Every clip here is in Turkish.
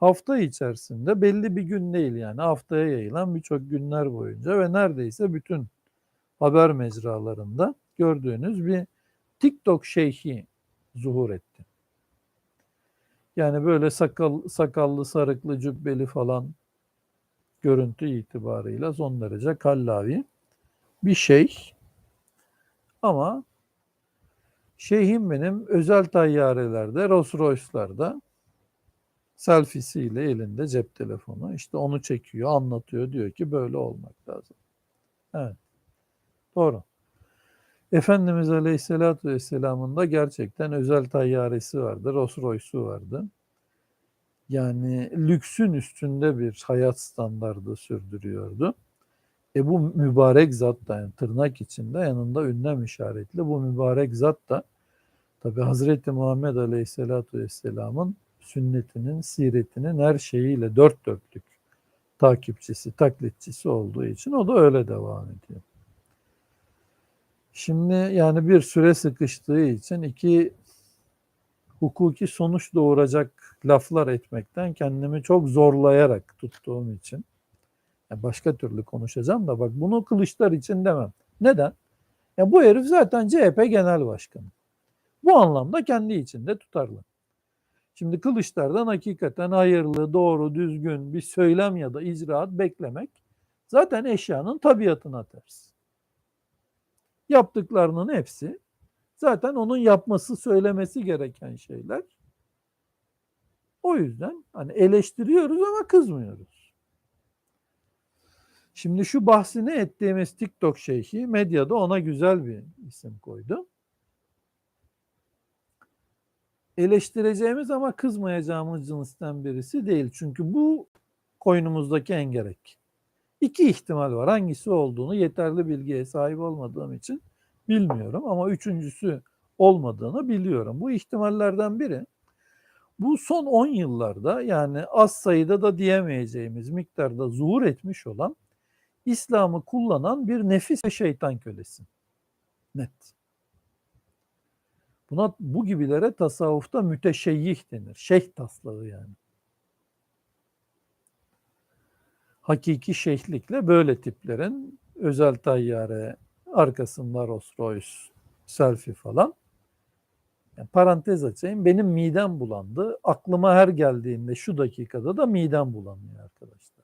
hafta içerisinde belli bir gün değil yani haftaya yayılan birçok günler boyunca ve neredeyse bütün haber mecralarında gördüğünüz bir TikTok şeyhi zuhur etti. Yani böyle sakal, sakallı, sarıklı, cübbeli falan görüntü itibarıyla son derece kallavi bir şey. Ama şeyhim benim özel tayyarelerde, Rolls Royce'larda selfisiyle elinde cep telefonu işte onu çekiyor, anlatıyor. Diyor ki böyle olmak lazım. Evet. Doğru. Efendimiz Aleyhisselatü Vesselam'ın da gerçekten özel tayyaresi vardı, Rolls Royce'u vardı. Yani lüksün üstünde bir hayat standardı sürdürüyordu. E bu mübarek zat da yani tırnak içinde yanında ünlem işaretli bu mübarek zat da tabi Hazreti Muhammed Aleyhisselatü Vesselam'ın sünnetinin, siretinin her şeyiyle dört dörtlük takipçisi, taklitçisi olduğu için o da öyle devam ediyor. Şimdi yani bir süre sıkıştığı için iki hukuki sonuç doğuracak laflar etmekten kendimi çok zorlayarak tuttuğum için yani başka türlü konuşacağım da bak bunu kılıçlar için demem. Neden? Ya bu herif zaten CHP genel başkanı. Bu anlamda kendi içinde tutarlı. Şimdi Kılıçlar'dan hakikaten hayırlı, doğru, düzgün bir söylem ya da icraat beklemek zaten eşyanın tabiatına ters. Yaptıklarının hepsi zaten onun yapması, söylemesi gereken şeyler. O yüzden hani eleştiriyoruz ama kızmıyoruz. Şimdi şu bahsini ettiğimiz TikTok şeyhi medyada ona güzel bir isim koydu. Eleştireceğimiz ama kızmayacağımız cinsten birisi değil. Çünkü bu koynumuzdaki engerek. İki ihtimal var. Hangisi olduğunu yeterli bilgiye sahip olmadığım için bilmiyorum ama üçüncüsü olmadığını biliyorum. Bu ihtimallerden biri bu son 10 yıllarda yani az sayıda da diyemeyeceğimiz miktarda zuhur etmiş olan İslam'ı kullanan bir nefis ve şeytan kölesi. Net. Buna bu gibilere tasavvufta müteşeyyih denir. Şeyh taslağı yani. Hakiki şeyhlikle böyle tiplerin özel tayyare, arkasında Rolls selfie falan. Yani parantez açayım. Benim midem bulandı. Aklıma her geldiğinde şu dakikada da midem bulanıyor arkadaşlar.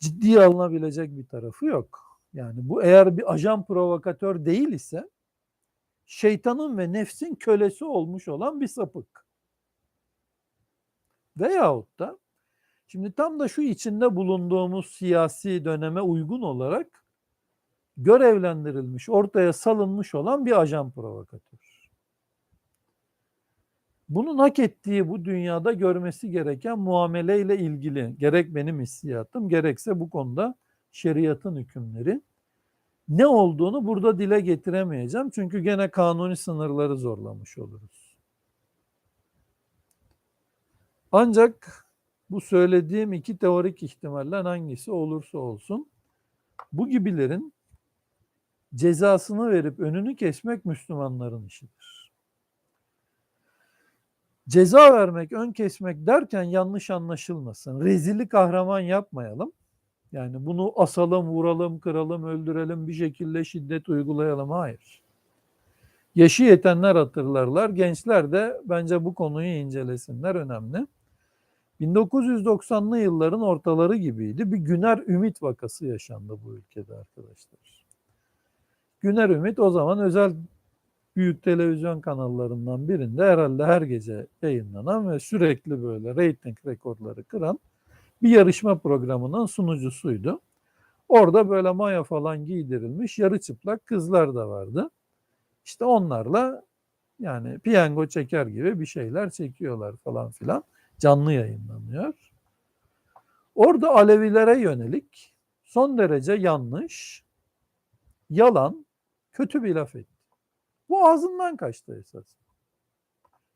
Ciddiye alınabilecek bir tarafı yok. Yani bu eğer bir ajan provokatör değil ise şeytanın ve nefsin kölesi olmuş olan bir sapık. Veyahut da şimdi tam da şu içinde bulunduğumuz siyasi döneme uygun olarak görevlendirilmiş, ortaya salınmış olan bir ajan provokatör. Bunun hak ettiği bu dünyada görmesi gereken muameleyle ilgili gerek benim hissiyatım gerekse bu konuda şeriatın hükümleri ne olduğunu burada dile getiremeyeceğim. Çünkü gene kanuni sınırları zorlamış oluruz. Ancak bu söylediğim iki teorik ihtimalden hangisi olursa olsun bu gibilerin cezasını verip önünü kesmek Müslümanların işidir. Ceza vermek, ön kesmek derken yanlış anlaşılmasın. Rezili kahraman yapmayalım. Yani bunu asalım, vuralım, kıralım, öldürelim, bir şekilde şiddet uygulayalım. Hayır. Yaşı yetenler hatırlarlar. Gençler de bence bu konuyu incelesinler. Önemli. 1990'lı yılların ortaları gibiydi. Bir Güner Ümit vakası yaşandı bu ülkede arkadaşlar. Güner Ümit o zaman özel büyük televizyon kanallarından birinde herhalde her gece yayınlanan ve sürekli böyle reyting rekorları kıran bir yarışma programının sunucusuydu. Orada böyle maya falan giydirilmiş yarı çıplak kızlar da vardı. İşte onlarla yani piyango çeker gibi bir şeyler çekiyorlar falan filan. Canlı yayınlanıyor. Orada Alevilere yönelik son derece yanlış, yalan, kötü bir laf etti. Bu ağzından kaçtı esas.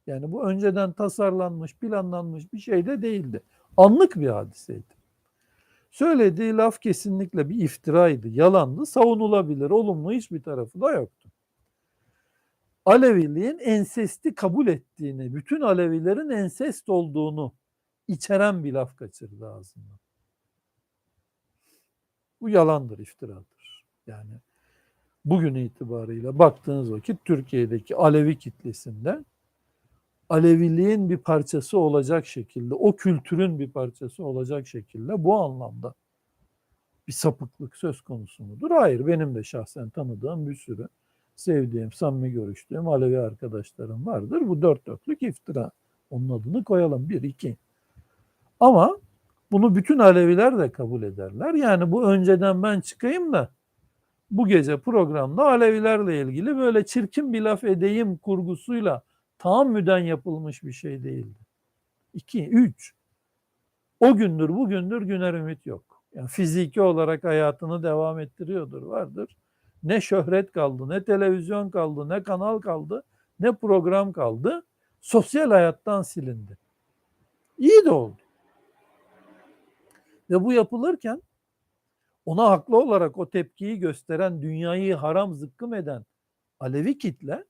Yani bu önceden tasarlanmış, planlanmış bir şey de değildi. Anlık bir hadiseydi. Söylediği laf kesinlikle bir iftiraydı, yalandı, savunulabilir, olumlu hiçbir tarafı da yoktu. Aleviliğin ensesti kabul ettiğini, bütün Alevilerin ensest olduğunu içeren bir laf kaçırdı ağzından. Bu yalandır, iftiradır. Yani bugün itibarıyla baktığınız vakit Türkiye'deki Alevi kitlesinde Aleviliğin bir parçası olacak şekilde, o kültürün bir parçası olacak şekilde bu anlamda bir sapıklık söz konusu mudur? Hayır, benim de şahsen tanıdığım bir sürü sevdiğim, samimi görüştüğüm Alevi arkadaşlarım vardır. Bu dört dörtlük iftira. Onun adını koyalım. Bir, iki. Ama bunu bütün Aleviler de kabul ederler. Yani bu önceden ben çıkayım da bu gece programda Alevilerle ilgili böyle çirkin bir laf edeyim kurgusuyla tahammüden yapılmış bir şey değildi. İki, üç. O gündür bugündür güner ümit yok. Yani fiziki olarak hayatını devam ettiriyordur, vardır. Ne şöhret kaldı, ne televizyon kaldı, ne kanal kaldı, ne program kaldı. Sosyal hayattan silindi. İyi de oldu. Ve bu yapılırken ona haklı olarak o tepkiyi gösteren, dünyayı haram zıkkım eden Alevi kitle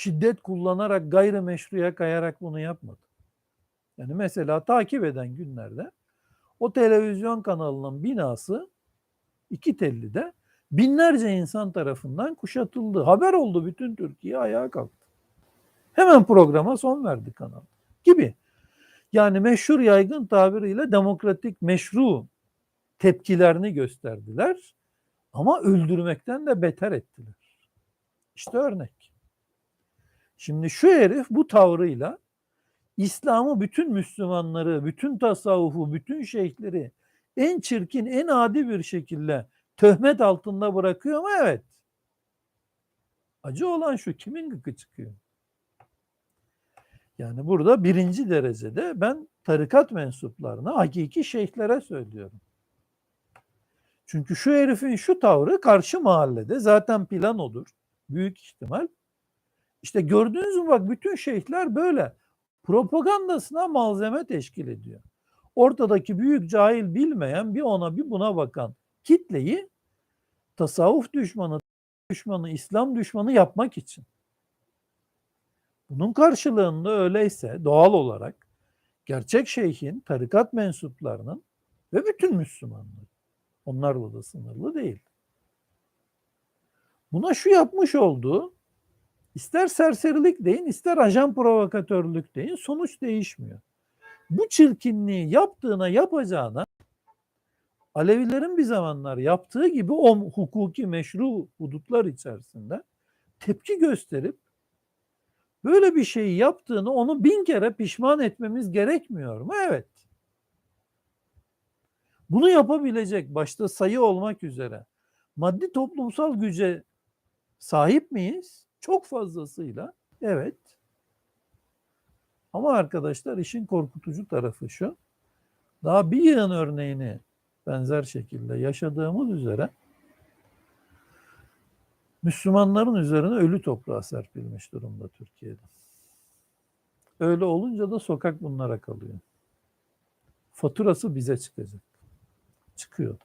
şiddet kullanarak gayrimeşruya kayarak bunu yapmadı. Yani mesela takip eden günlerde o televizyon kanalının binası iki tellide binlerce insan tarafından kuşatıldı. Haber oldu bütün Türkiye ayağa kalktı. Hemen programa son verdi kanal gibi. Yani meşhur yaygın tabiriyle demokratik meşru tepkilerini gösterdiler ama öldürmekten de beter ettiler. İşte örnek. Şimdi şu herif bu tavrıyla İslam'ı bütün Müslümanları, bütün tasavvufu, bütün şeyhleri en çirkin, en adi bir şekilde töhmet altında bırakıyor mu? Evet. Acı olan şu, kimin gıkı çıkıyor? Yani burada birinci derecede ben tarikat mensuplarına, hakiki şeyhlere söylüyorum. Çünkü şu herifin şu tavrı karşı mahallede zaten plan odur. Büyük ihtimal. İşte gördüğünüz mü bak bütün şeyhler böyle propagandasına malzeme teşkil ediyor. Ortadaki büyük cahil bilmeyen bir ona bir buna bakan kitleyi tasavvuf düşmanı, düşmanı, İslam düşmanı yapmak için. Bunun karşılığında öyleyse doğal olarak gerçek şeyhin, tarikat mensuplarının ve bütün Müslümanlar onlarla da sınırlı değil. Buna şu yapmış olduğu ister serserilik deyin ister ajan provokatörlük deyin sonuç değişmiyor. Bu çirkinliği yaptığına yapacağına Alevilerin bir zamanlar yaptığı gibi o hukuki meşru hudutlar içerisinde tepki gösterip böyle bir şeyi yaptığını onu bin kere pişman etmemiz gerekmiyor mu? Evet. Bunu yapabilecek başta sayı olmak üzere maddi toplumsal güce sahip miyiz? Çok fazlasıyla. Evet. Ama arkadaşlar işin korkutucu tarafı şu. Daha bir yığın örneğini benzer şekilde yaşadığımız üzere Müslümanların üzerine ölü toprağa serpilmiş durumda Türkiye'de. Öyle olunca da sokak bunlara kalıyor. Faturası bize çıkacak. Çıkıyor.